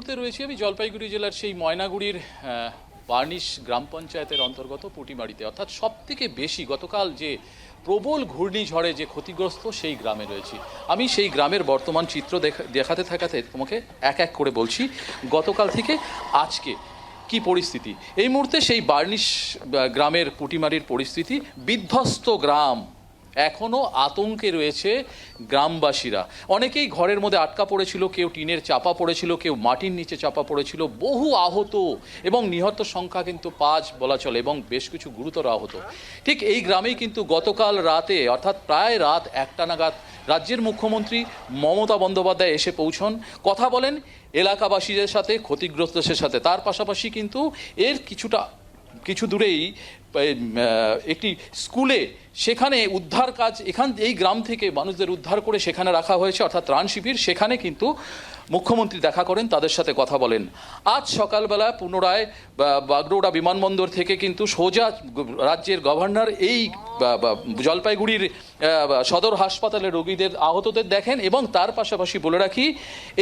মুহূর্তে রয়েছি আমি জলপাইগুড়ি জেলার সেই ময়নাগুড়ির বার্নিশ গ্রাম পঞ্চায়েতের অন্তর্গত পুটিমারিতে অর্থাৎ সব থেকে বেশি গতকাল যে প্রবল ঘূর্ণিঝড়ে যে ক্ষতিগ্রস্ত সেই গ্রামে রয়েছি। আমি সেই গ্রামের বর্তমান চিত্র দেখা- দেখাতে থাকাতে তোমাকে এক এক করে বলছি, গতকাল থেকে আজকে কি পরিস্থিতি? এই মুহূর্তে সেই বার্নিশ গ্রামের পুটিমারির পরিস্থিতি, বিধ্বস্ত গ্রাম এখনও আতঙ্কে রয়েছে গ্রামবাসীরা। অনেকেই ঘরের মধ্যে আটকা পড়েছিল, কেউ টিনের চাপা পড়েছিল, কেউ মাটির নিচে চাপা পড়েছিল, বহু আহত এবং নিহত সংখ্যা কিন্তু পাঁচ বলা চলে এবং বেশ কিছু গুরুতর আহত। ঠিক এই গ্রামেই কিন্তু গতকাল রাতে, অর্থাৎ প্রায় রাত একটা নাগাদ, রাজ্যের মুখ্যমন্ত্রী মমতা বন্দ্যোপাধ্যায় এসে পৌঁছন। কথা বলেন এলাকাবাসীদের সাথে, ক্ষতিগ্রস্তদের সাথে। তার পাশাপাশি কিন্তু এর কিছুটা কিছু দূরেই একটি স্কুলে সেখানে উদ্ধার কাজ, এখান, এই গ্রাম থেকে মানুষদের উদ্ধার করে সেখানে রাখা হয়েছে, অর্থাৎ ত্রাণ শিবির। সেখানে কিন্তু মুখ্যমন্ত্রী দেখা করেন, তাদের সাথে কথা বলেন। আজ সকালবেলা পুনরায়, বা- বাগডোগরা বিমানবন্দর থেকে কিন্তু সোজা রাজ্যের গভর্নর এই জলপাইগুড়ির সদর হাসপাতালে রোগীদের আহতদের দেখেন এবং তার পাশাপাশি বলে রাখি,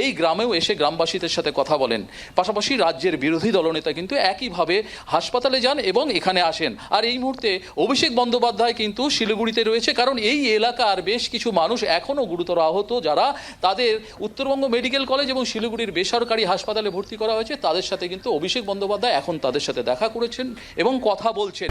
এই গ্রামেও এসে গ্রামবাসীদের সাথে কথা বলেন। পাশাপাশি রাজ্যের বিরোধী দলনেতা কিন্তু একইভাবে হাসপাতালে যান এবং এখানে আসেন। আর এই মুহূর্তে অভিষেক বন্দ্যোপাধ্যায় কিন্তু শিলিগুড়িতে রয়েছে, কারণ এই এলাকার বেশ কিছু মানুষ এখনও গুরুতর আহত, যারা তাদের উত্তরবঙ্গ মেডিকেল কলেজ এবং শিলিগুড়ির বেসরকারি হাসপাতালে ভর্তি করা হয়েছে। তাদের সাথে কিন্তু অভিষেক বন্দ্যোপাধ্যায় এখন তাদের সাথে দেখা করেছেন এবং কথা বলছেন।